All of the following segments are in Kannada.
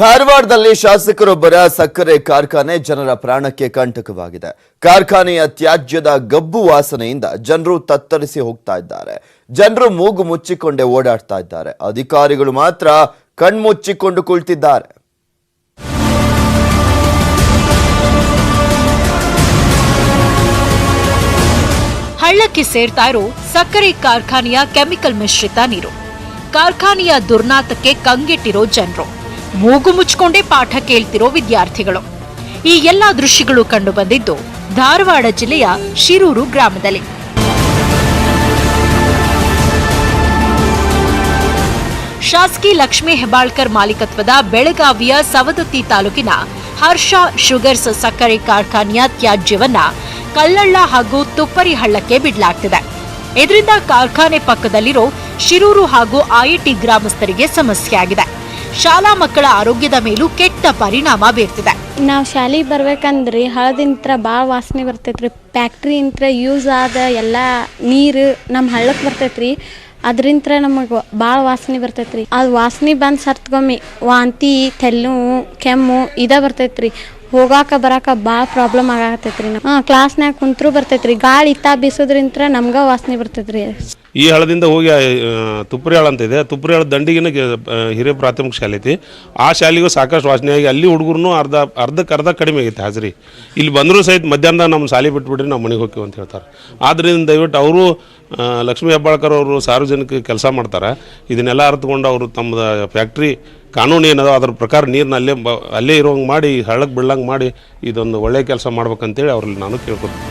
ಧಾರವಾಡದಲ್ಲಿ ಶಾಸಕರೊಬ್ಬರ ಸಕ್ಕರೆ ಕಾರ್ಖಾನೆ ಜನರ ಪ್ರಾಣಕ್ಕೆ ಕಂಟಕವಾಗಿದೆ. ಕಾರ್ಖಾನೆಯ ತ್ಯಾಜ್ಯದ ಗಬ್ಬು ವಾಸನೆಯಿಂದ ಜನರು ತತ್ತರಿಸಿ ಹೋಗ್ತಾ ಇದ್ದಾರೆ. ಜನರು ಮೂಗು ಮುಚ್ಚಿಕೊಂಡೇ ಓಡಾಡ್ತಾ ಇದ್ದಾರೆ. ಅಧಿಕಾರಿಗಳು ಮಾತ್ರ ಕಣ್ಮುಚ್ಚಿಕೊಂಡು ಕುಳಿತಿದ್ದಾರೆ. ಹಳ್ಳಕ್ಕೆ ಸೇರ್ತಾ ಇರೋ ಸಕ್ಕರೆ ಕಾರ್ಖಾನೆಯ ಕೆಮಿಕಲ್ ಮಿಶ್ರಿತ ನೀರು. ಕಾರ್ಖಾನೆಯ ದುರ್ನಾತಕ್ಕೆ ಕಂಗೆಟ್ಟಿರೋ ಜನರು. ಮೂಗು ಮುಚ್ಚಿಕೊಂಡೇ ಪಾಠ ಕೇಳ್ತಿರೋ ವಿದ್ಯಾರ್ಥಿಗಳು. ಈ ಎಲ್ಲ ದೃಶ್ಯಗಳು ಕಂಡು ಬಂದಿದ್ದು ಧಾರವಾಡ ಜಿಲ್ಲೆಯ ಶಿರೂರು ಗ್ರಾಮದಲ್ಲಿ. ಶಾಸಕಿ ಲಕ್ಷ್ಮೀ ಹೆಬ್ಬಾಳ್ಕರ್ ಮಾಲೀಕತ್ವದ ಬೆಳಗಾವಿಯ ಸವದತ್ತಿ ತಾಲೂಕಿನ ಹರ್ಷ ಶುಗರ್ಸ್ ಸಕ್ಕರೆ ಕಾರ್ಖಾನೆಯ ತ್ಯಾಜ್ಯವನ್ನ ಕಲ್ಲಳ್ಳ ಹಾಗೂ ತುಪ್ಪರಿ ಹಳ್ಳಕ್ಕೆ ಬಿಡಲಾಗ್ತಿದೆ. ಇದರಿಂದ ಕಾರ್ಖಾನೆ ಪಕ್ಕದಲ್ಲಿರೋ ಶಿರೂರು ಹಾಗೂ ಐಐಟಿ ಗ್ರಾಮಸ್ಥರಿಗೆ ಸಮಸ್ಯೆ ಆಗಿದೆ ಶಾಲಾ ಮಕ್ಕಳ ಆರೋಗ್ಯದ ಮೇಲೂ ಕೆಟ್ಟ ಪರಿಣಾಮ ಬೀರ್ತಿದೆ. ನಾವು ಶಾಲೆಗೆ ಬರ್ಬೇಕಂದ್ರಿ ಹಳದಿಂತ್ರ ಭಾಳ ವಾಸನೆ ಬರ್ತೈತ್ರಿ. ಫ್ಯಾಕ್ಟ್ರಿಯಿಂತ್ರ ಯೂಸ್ ಆದ ಎಲ್ಲ ನೀರು ನಮ್ಮ ಹಳ್ಳಕ್ಕೆ ಬರ್ತೈತ್ರಿ. ಅದರಿಂದ ನಮಗೆ ಭಾಳ ವಾಸನೆ ಬರ್ತೈತ್ರಿ. ಅದು ವಾಸನೆ ಬಂದು ಸರ್ತ್ಗೊಮ್ಮೆ ವಾಂತಿ, ತೆಲ್ಲು, ಕೆಮ್ಮು ಇದ ಬರ್ತೈತ್ರಿ. ಹೋಗಾಕ ಬರಾಕ ಭಾಳ ಪ್ರಾಬ್ಲಮ್ ಆಗತ್ತೈತ್ರಿ ಹಾಂ ಕ್ಲಾಸ್ನಾಗ ಕುಂತ್ರು ಬರ್ತೈತ್ರಿ. ಗಾಳಿ ಇತ್ತ ಬೀಸೋದ್ರಿಂತ್ರ ನಮ್ಗೆ ವಾಸನೆ ಬರ್ತೈತ್ರಿ. ಈ ಹಳದಿಂದ ಹೋಗಿ ತುಪ್ಪರಿ ಹಾಳ ಅಂತ ಇದೆ. ತುಪ್ಪರಿ ಹಾಳು ದಂಡಿಗಿನ ಹಿರಿಯ ಪ್ರಾಥಮಿಕ ಶಾಲೆ ಐತಿ. ಆ ಶಾಲೆಗೂ ಸಾಕಷ್ಟು ವಾಸನೆಯಾಗಿ ಅಲ್ಲಿ ಹುಡುಗರು ಅರ್ಧ, ಅರ್ಧಕ್ಕೆ ಅರ್ಧ ಕಡಿಮೆ ಆಗೈತೆ ಹಾಜರಿ. ಇಲ್ಲಿ ಬಂದರೂ ಸಹಿತ ಮಧ್ಯಾಹ್ನ ನಮ್ಮ ಶಾಲೆ ಬಿಟ್ಬಿಡ್ರಿ ನಾವು ಮನೆಗೆ ಹೋಗ್ತೀವಿ ಅಂತ ಹೇಳ್ತಾರೆ. ಆದ್ದರಿಂದ ದಯವಿಟ್ಟು ಅವರು ಲಕ್ಷ್ಮೀ ಹೆಬ್ಬಾಳ್ಕರ್ ಅವರು ಸಾರ್ವಜನಿಕ ಕೆಲಸ ಮಾಡ್ತಾರೆ. ಇದನ್ನೆಲ್ಲ ಅರ್ಥಕೊಂಡು ಅವರು ತಮ್ಮದ ಫ್ಯಾಕ್ಟ್ರಿ ಕಾನೂನು ಏನದೋ ಅದ್ರ ಪ್ರಕಾರ ನೀರನ್ನ ಅಲ್ಲೇ ಬ, ಅಲ್ಲೇ ಇರೋಂಗೆ ಮಾಡಿ ಹಳ್ಳಕ್ಕೆ ಬಿಡಲಂಗೆ ಮಾಡಿ ಇದೊಂದು ಒಳ್ಳೆಯ ಕೆಲಸ ಮಾಡ್ಬೇಕಂತೇಳಿ ಅವ್ರಲ್ಲಿ ನಾನು ಕೇಳ್ಕೊತೀನಿ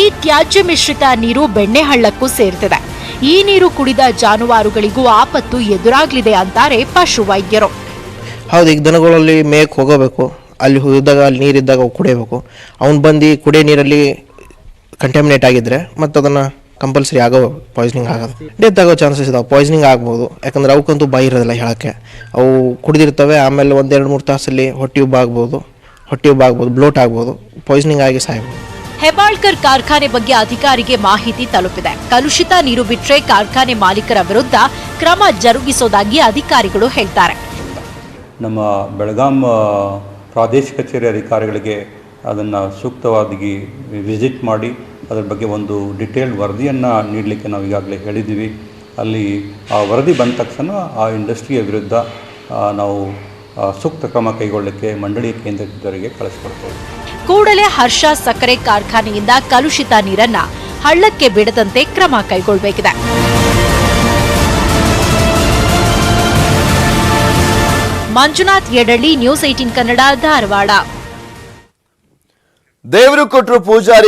ಈ ತ್ಯಾಜ್ಯ ಮಿಶ್ರಿತ ನೀರು ಬೆಣ್ಣೆ ಹಳ್ಳಕ್ಕೂ ಸೇರ್ತಿದೆ. ಈ ನೀರು ಕುಡಿದ ಜಾನುವಾರುಗಳಿಗೂ ಆಪತ್ತು ಎದುರಾಗಲಿದೆ ಅಂತಾರೆ ಪಶುವೈದ್ಯರು. ಹೌದು, ಈಗ ದನಗಳಲ್ಲಿ ಮೇಕ್ ಹೋಗಬೇಕು, ಅಲ್ಲಿ ಹೋದಾಗ ಅಲ್ಲಿ ನೀರಿದ್ದಾಗ ಅವು ಕುಡಿಯಬೇಕು. ಅವ್ನು ಬಂದು ಕುಡಿಯೋ ನೀರಲ್ಲಿ ಕಂಟಾಮಿನೇಟ್ ಆಗಿದ್ರೆ ಮತ್ತು ಅದನ್ನು ಕಂಪಲ್ಸರಿ ಆಗೋ ಪಾಯ್ಸನಿಂಗ್ ಆಗೋದು ಡೆತ್ ಆಗೋ ಚಾನ್ಸಸ್ ಇದಾವೆ ಪಾಯ್ಸನಿಂಗ್ ಆಗ್ಬೋದು. ಯಾಕಂದ್ರೆ ಅವಕ್ಕಂತೂ ಬಾಯಿ ಇರೋದಿಲ್ಲ ಹೇಳೋಕ್ಕೆ. ಅವು ಕುಡಿದಿರ್ತವೆ, ಆಮೇಲೆ ಒಂದೆರಡು ಮೂರು ತಾಸಲ್ಲಿ ಹೊಟ್ಟೆ ಉಬ್ಬ ಆಗ್ಬೋದು ಹೊಟ್ಟೆ ಉಬ್ಬಾಗ್ಬೋದು ಬ್ಲೋಟ್ ಆಗ್ಬೋದು ಪಾಯ್ಸನಿಂಗ್ ಆಗಿ ಸಾಯ್ಬೋದು. ಹೆಬ್ಬಾಳ್ಕರ್ ಕಾರ್ಖಾನೆ ಬಗ್ಗೆ ಅಧಿಕಾರಿಗೆ ಮಾಹಿತಿ ತಲುಪಿದೆ. ಕಲುಷಿತ ನೀರು ಬಿಟ್ಟರೆ ಕಾರ್ಖಾನೆ ಮಾಲೀಕರ ವಿರುದ್ಧ ಕ್ರಮ ಜರುಗಿಸೋದಾಗಿ ಅಧಿಕಾರಿಗಳು ಹೇಳ್ತಾರೆ. ನಮ್ಮ ಬೆಳಗಾಂ ಪ್ರಾದೇಶಿಕ ಕಚೇರಿ ಅಧಿಕಾರಿಗಳಿಗೆ ಅದನ್ನು ಸೂಕ್ತವಾಗಿ ವಿಸಿಟ್ ಮಾಡಿ ಅದರ ಬಗ್ಗೆ ಒಂದು ಡಿಟೇಲ್ಡ್ ವರದಿಯನ್ನು ನೀಡಲಿಕ್ಕೆ ನಾವು ಈಗಾಗಲೇ ಹೇಳಿದ್ದೀವಿ. ಅಲ್ಲಿ ಆ ವರದಿ ಬಂದ ತಕ್ಷಣ ಆ ಇಂಡಸ್ಟ್ರಿಯ ವಿರುದ್ಧ ನಾವು ಸೂಕ್ತ ಕ್ರಮ ಕೈಗೊಳ್ಳಲಿಕ್ಕೆ ಮಂಡಳಿಯ ಕೇಂದ್ರದವರಿಗೆ ಕಳಿಸ್ಕೊಡ್ತೇವೆ. ಕೂಡಲೇ ಹರ್ಷ ಸಕ್ಕರೆ ಕಾರ್ಖಾನೆಯಿಂದ ಕಲುಷಿತ ನೀರನ್ನ ಹಳ್ಳಕ್ಕೆ ಬಿಡದಂತೆ ಕ್ರಮ ಕೈಗೊಳ್ಳಬೇಕಿದೆ ಮಂಜುನಾಥ್ ಯಡಳ್ಳಿ, ನ್ಯೂಸ್ ಏಟೀನ್ ಕನ್ನಡ, ಧಾರವಾಡ. ದೇವರು ಕೊಟ್ಟರು ಪೂಜಾರಿ